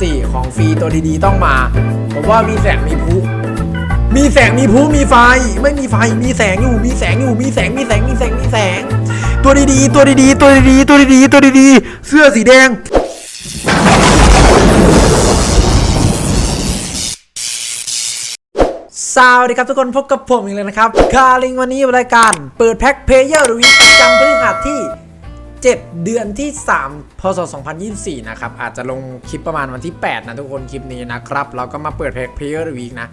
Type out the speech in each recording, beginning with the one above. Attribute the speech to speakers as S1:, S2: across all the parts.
S1: สี่ของฟรีตัวดีๆต้องมา ผมว่ามีแสงมีพุมีแสงมีพุมีไฟ ไม่มีไฟมีแสงอยู่มีแสงอยู่มีแสงมีแสงมีแสงมีแสง ตัวดีๆตัวดีๆตัวดีๆตัวดีๆตัวดีๆเสื้อสีแดงสวัสดีครับทุกคนพบกับผมอีกแล้วนะครับ คาลิงวันนี้รายการ เปิดแพ็คเพเยอร์วิประจำพฤหัสที่ 7 เดือนที่ 3 พศ 2024 นะครับ อาจจะลงคลิปประมาณวันที่ 8 นะทุกคนคลิปนี้นะครับ เราก็มาเปิดแพ็กเพเยอร์วีกนะ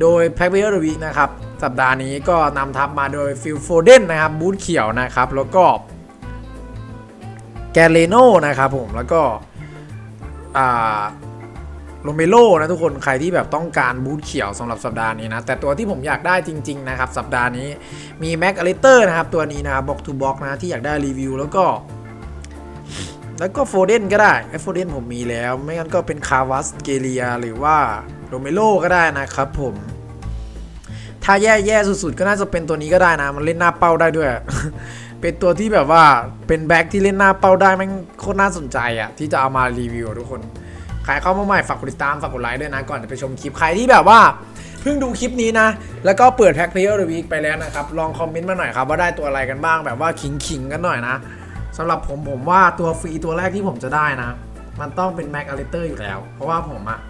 S1: โดยแพ็กเพเยอร์วีคนะครับ สัปดาห์นี้ก็นำทัพมาโดยฟิลโฟเดนนะครับบูธเขียวนะครับ แล้วก็แกเลโนนะครับผมแล้วก็อ่า โรเมโลนะทุกคนใครที่แบบต้องการบูทเขียวสำหรับสัปดาห์นี้นะ แต่ตัวที่ผมอยากได้จริง ๆ นะครับ สัปดาห์นี้มีแม็กอลิเตอร์นะครับ ตัวนี้นะบบ็อกทูบล็อกนะที่อยากได้รีวิวแล้วก็ แล้วก็โฟเดนก็ได้ไอโฟเดนผมมีแล้ว ไม่งั้นก็เป็นคาวัสเกเลียหรือว่าโรเมโลก็ได้นะครับผมถ้าแย่ๆสุดๆ ก็น่าจะเป็นตัวนี้ก็ได้นะ มันเล่นหน้าเป้าได้ด้วย เป็นตัวที่แบบว่าเป็นแบ็คที่เล่นหน้าเป้าได้แม่งโคตรน่าสนใจอะที่จะเอามารีวิวทุกคน ใครเข้ามาใหม่ฝากกดติดตามฝากกดไลค์ด้วยนะก่อนจะไปชมคลิปใครที่แบบว่าเพิ่งดูคลิปนี้นะ แล้วก็เปิดแพ็คเพลย์เดอะวีคไปแล้วนะครับ ลองคอมเมนต์มาหน่อยครับว่าได้ตัวอะไรกันบ้างแบบว่าขิงๆกันหน่อยนะสำหรับผมผมว่าตัวฟรีตัวแรกที่ผมจะได้นะ มันต้องเป็นแม็กอลิเตอร์อยู่แล้ว เพราะว่าผมอะ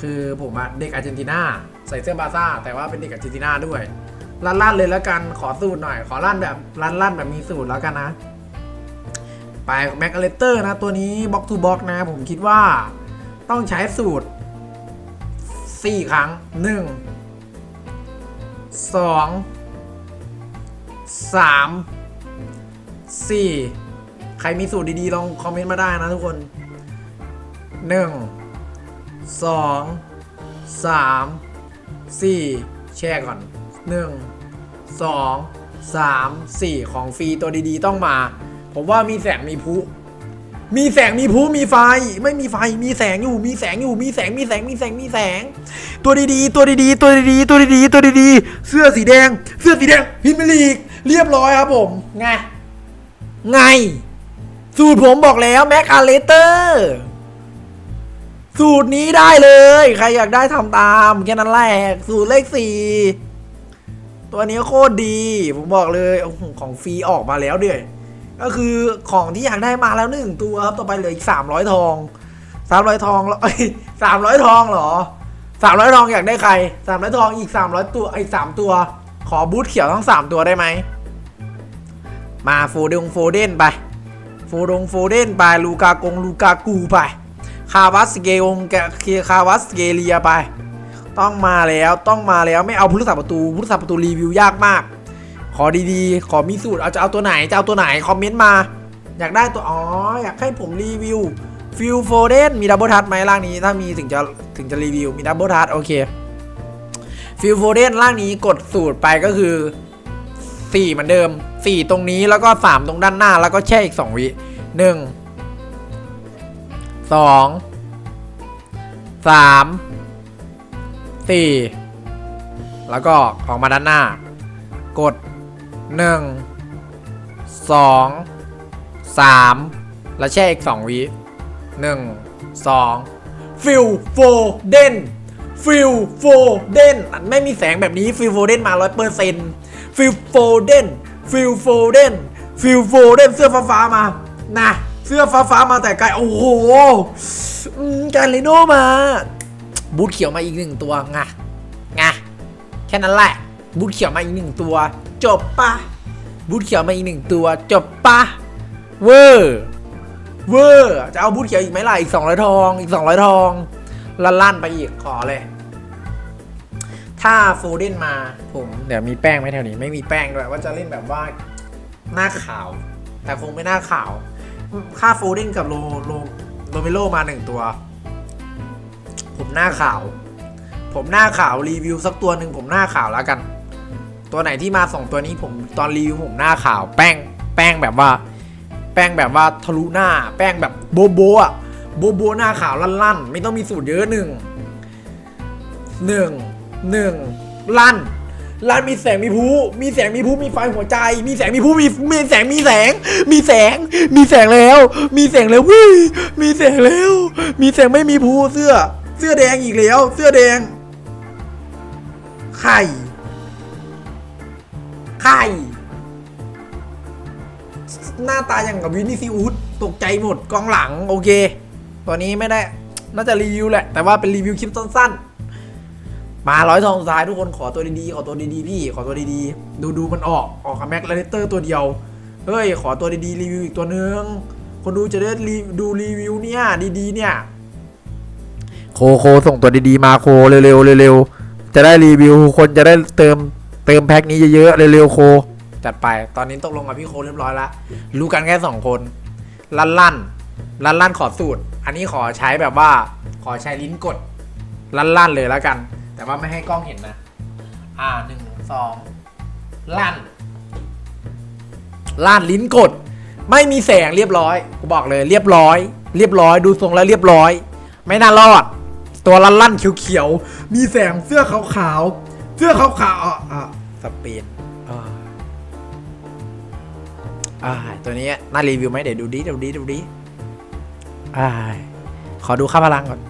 S1: คือผมอะเด็กอาร์เจนตินาใส่เสื้อบาซ่าแต่ว่าเป็นเด็กอาร์เจนตินาด้วยลั่นๆเลยแล้วกันขอสูตรหน่อย ขอลั่นแบบลั่นๆแบบมีสูตรแล้วกันนะ ไปแม็กอลิเตอร์นะ ตัวนี้บ็อกทูบ็อกนะ ผมคิดว่า ต้องใช้สูตร 4 ครั้ง 1 2 3 4 ใครมีสูตรดีๆ ลองคอมเมนต์มาได้นะทุกคน 1 2 3 4 แชร์ก่อน 1 2 3 4 ของฟรีตัวดีๆ ต้องมา ผมว่ามีแสงมีพุ มีแสงมีพลุมีไฟ ไม่มีไฟมีแสงอยู่ มีแสงอยู่ มีแสงมีแสงมีแสงมีแสง ตัวดีๆ ตัวดีๆ ตัวดีๆ ตัวดีๆ ตัวดีๆ เสื้อสีแดง เสื้อสีแดงพิมพ์ลีก เรียบร้อยครับผมไงไง สูตรผมบอกแล้วแม็กอาเลเตอร์สูตรนี้ได้เลย ใครอยากได้ทำตามแค่นั้นแหละสูตรเลขสี่ตัวนี้โคตรดี ผมบอกเลยของฟรีออกมาแล้วเดือย ก็คือของที่อยากได้มาแล้วหนึ่งตัวครับต่อไปเหลืออีกสามร้อยทองสามร้อยทองแล้วเอ้สามร้อยทองเหรอสามร้อยทองอยากได้ใครสามร้อยทองอีกสามร้อยตัวอีกสามตัว ขอบูทเขียวทั้งสามตัวได้ไหมมาโฟดงโฟเดนไปโฟดงโฟเดนไปลูกากงลูกากูไปคาวัสเกงแกเคคาวัสเกเลียไป ต้องมาแล้วต้องมาแล้วไม่เอาผู้รักษาประตูผู้รักษาประตูรีวิวยากมาก ขอดีๆ ขอมีสูตร เอาจะเอาตัวไหน จะเอาตัวไหน คอมเมนต์มา อยากได้ตัว อ๋อ อยากให้ผมรีวิว ฟิลโฟเดนมีดับเบิลทัชไหมร่างนี้ ถ้ามีถึงจะถึงจะรีวิว มีดับเบิลทัชโอเค ฟิลโฟเดนร่างนี้กดสูตรไปก็คือ 4 เหมือนเดิม 4 ตรงนี้แล้วก็ 3 ตรงด้านหน้า แล้วก็แช่อีก 2 วิ 1 2 3 4 แล้วก็ออกมาด้านหน้า กด 1 2 3แล้วแช่อีก2วิ1 2ฟิลโฟเดนฟิลโฟเดนไม่มีแสงแบบนี้ฟิลโฟเดนมา100%ฟิลโฟเดนฟิลโฟเดนฟิลโฟเดนเสื้อฟ้าๆมานะเสื้อฟ้าๆมาแต่ไกลโอ้โหการเลโนมาบูทเขียวมาอีกหนึ่งตัวงะงะแค่นั้นแหละบูทเขียวมาอีกหนึ่งตัว จบปะบูทเขียวมาอีกหนึ่งตัวจบปะเวอร์เวอร์จะเอาบูทเขียวอีกไหมล่ะอีก200ทองอีก200ทองลั่นไปอีกขอเลย ถ้าโฟเดนมาผมเดี๋ยวมีแป้งไหมแถวนี้ไม่มีแป้งด้วยว่าจะเล่นแบบว่าหน้าขาว แต่คงไม่หน้าขาว ค่าโฟเดนกับโลโลโรเมโลมาหนึ่งตัว ผมหน้าขาว ผมหน้าขาวรีวิวสักตัวหนึ่งผมหน้าขาวแล้วกัน ตัวไหนที่มาสองตัวนี้ผมตอนรีวิวผมหน้าขาว แป้งแป้งแบบว่า แป้งแบบว่าทะลุหน้า แป้งแบบโบโบอะโบโบหน้าขาวลั่นๆ ไม่ต้องมีสูตรเยอะหนึ่งหนึ่งหนึ่งลั่นร้านมีแสงมีผู้มีแสงมีผู้มีไฟหัวใจ มีแสงมีผู้มีมีแสงมีแสง มีแสง มีแสงแล้ว มีแสงแล้ววิมีแสงแล้ว มีแสงไม่มีผู้เสื้อ เสื้อแดงอีกแล้ว เสื้อแดงไข่ ไข่หน้าตาอย่างกับวินนี่ซีอูดตกใจหมดกองหลังโอเค ตัวนี้ไม่ได้ น่าจะรีวิวแหละ แต่ว่าเป็นรีวิวคลิปสั้นๆ มาร้อยทองสายทุกคนขอตัวดีๆ ขอตัวดีๆ พี่ ขอตัวดีๆ ดูดูมันออก ออกกับแม็กเลเตอร์ตัวเดียว เฮ้ย ขอตัวดีๆ รีวิวอีกตัวนึง คนดูจะได้รีดูรีวิวเนี่ย ดีๆ เนี่ย โคโคส่งตัวดีๆ มาโคเร็วๆเร็วๆจะได้รีวิว คนจะได้เติม เติมแพ็คนี้เยอะๆเร็วๆโค จัดไป ตอนนี้ตกลงกับพี่โคเรียบร้อยล้วรู้กันแค่สองคน ลั่นลั่นลั่นลั่นขอสูตร อันนี้ขอใช้แบบว่า ขอใช้ลิ้นกด ลั่นลั่นเลยแล้วกัน แต่ว่าไม่ให้กล้องเห็นนะ อ่าหนึ่งสองลั่นลั่นลิ้นกด ไม่มีแสงเรียบร้อยกูบอกเลย เรียบร้อย เรียบร้อยดูทรงแล้วเรียบร้อย ไม่น่ารอด ตัวลั่นลั่นเขียวๆมีแสงเสื้อขาวๆ สื้อขาวๆอะอะสปนอ่าอ่าตัวนี้น่ารีวิวไหมเดี๋ยวดูดิดูดิดูดิอ่าขอดูค่าพลังก่อน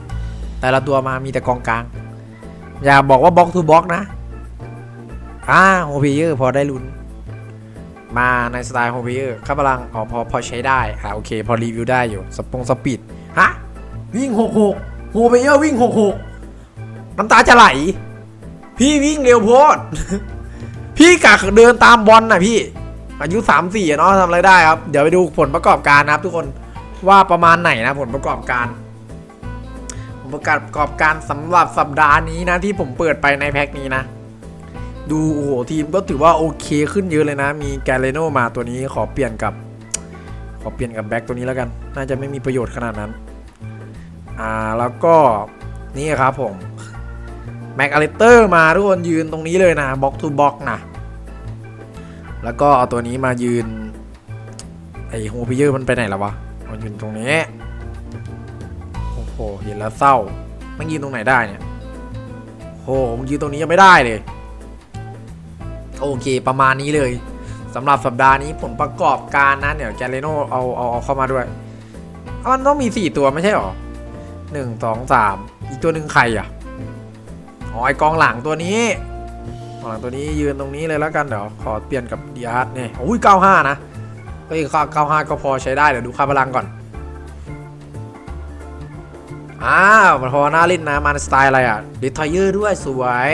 S1: แต่ละตัวมามีแต่กองกลาง อย่าบอกว่าบล็อกทูบล็อกนะอ่าโฮเพเยอร์พอได้ลุ้น มาในสไตล์โฮเพเยอร์ค่าพลังอ๋อพอพอใช้ได้อ่าโอเค พอรีวิวได้อยู่สปงสปีดฮะวิ่งหกหกโฮเพเยอร์วิ่งหกหกน้ำตาจะไหล พี่วิ่งเร็วโพด พี่กะเดินตามบอลน่ะพี่ อายุสามสี่เนาะทำอะไรได้ครับ เดี๋ยวไปดูผลประกอบการนะครับ ทุกคนว่าประมาณไหนนะผลประกอบการ ผลประกอบการสำหรับสัปดาห์นี้นะที่ผมเปิดไปในแพ็คนี้นะ ดูโอ้โหทีมก็ถือว่าโอเคขึ้นเยอะเลยนะ มีแกเรโนมาตัวนี้ขอเปลี่ยนกับ ขอเปลี่ยนกับแบ็คตัวนี้แล้วกัน น่าจะไม่มีประโยชน์ขนาดนั้น อ่าแล้วก็นี่ครับผม แม็กอเลเตอร์มาทุกคนยืนตรงนี้เลยนะบ็อกทูบ็อกนะ แล้วก็เอาตัวนี้มายืน ไอโฮพิเยอร์มันไปไหนแล้ววะมันยืนตรงนี้ โอ้โหเห็นแล้วเศร้ามันยืนตรงไหนได้เนี่ยโหมันยืนตรงนี้ยังไม่ได้เลย โอเคประมาณนี้เลยสำหรับสัปดาห์นี้ผลประกอบการนะเดี๋ยวแกเรโนเอาเอาเอาเข้ามาด้วยมันต้องมี 4 ตัวไม่ใช่หรอหนึ่งสองสามอีกตัวหนึ่งใครอะ อ๋อไอกองหลังตัวนี้กองหลังตัวนี้ยืนตรงนี้เลยแล้วกันเดี๋ยวขอเปลี่ยนกับเดียร์นี่โอ้ย95 นะเฮ้ย95ก็พอใช้ได้เดี๋ยวดูค่าพลังก่อนอ้าวมันพอน่าเล่นนะมันสไตล์อะไรอะดิทอยเยอร์ด้วยสวย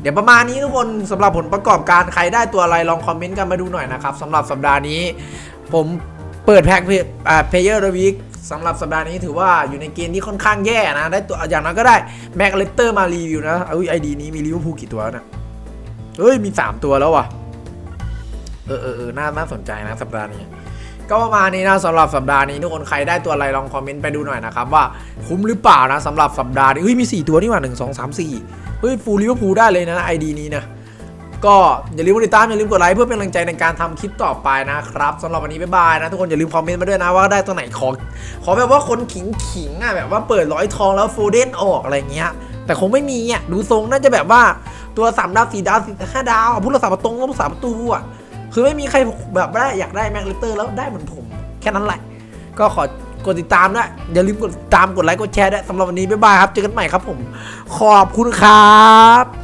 S1: เดี๋ยวประมาณนี้ทุกคนสำหรับผลประกอบการใครได้ตัวอะไรลองคอมเมนต์กันมาดูหน่อยนะครับสำหรับสัปดาห์นี้ ผมเปิดแพ็คเพย์เยอร์ดวิก สำหรับสัปดาห์นี้ถือว่าอยู่ในเกณฑ์ที่ค่อนข้างแย่นะ ได้ตัวอย่างนั้นก็ได้แม็กเลเตอร์มารีวิวนะเอ้ยไอดีนี้มีลิเวอร์พูลกี่ตัวแล้วนะเฮ้ยมี 3 ตัวแล้วว่ะเออเออเออน่าน่าสนใจนะสัปดาห์นี้ก็ประมาณนี้นะสำหรับสัปดาห์นี้ทุกคนใครได้ตัวอะไรลองคอมเมนต์ไปดูหน่อยนะครับว่าคุ้มหรือเปล่านะสำหรับสัปดาห์นี้เฮ้ยมี 4 ตัวนี่หว่า1 2 3 4เฮ้ยฟูลลิเวอร์พูลได้เลยนะไอดีนี้นะ ก็อย่าลืมกดติดตามอย่าลืมกดไลค์เพื่อเป็นกำลังใจในการทำคลิปต่อไปนะครับสำหรับวันนี้บ๊ายบายนะทุกคนอย่าลืมคอมเมนต์มาด้วยนะว่าได้ตัวไหนขอขอแบบว่าคนขิงขิงอะแบบว่าเปิดร้อยทองแล้วโฟเดนออกอะไรเงี้ย แต่คงไม่มีอะดูทรงน่าจะแบบว่าตัวสามดาวสี่ดาวสี่ห้าดาวผู้รักษาประตูก็ผู้รักษาประตูอะคือไม่มีใครแบบได้อยากได้แม็กลิเตอร์แล้วได้เหมือนผม แค่นั้นแหละ ก็ขอกดติดตามด้วยอย่าลืมกดติดตามกดไลค์กดแชร์ด้วยสำหรับวันนี้บ๊ายบายครับเจอกันใหม่ครับผม ขอบคุณครับ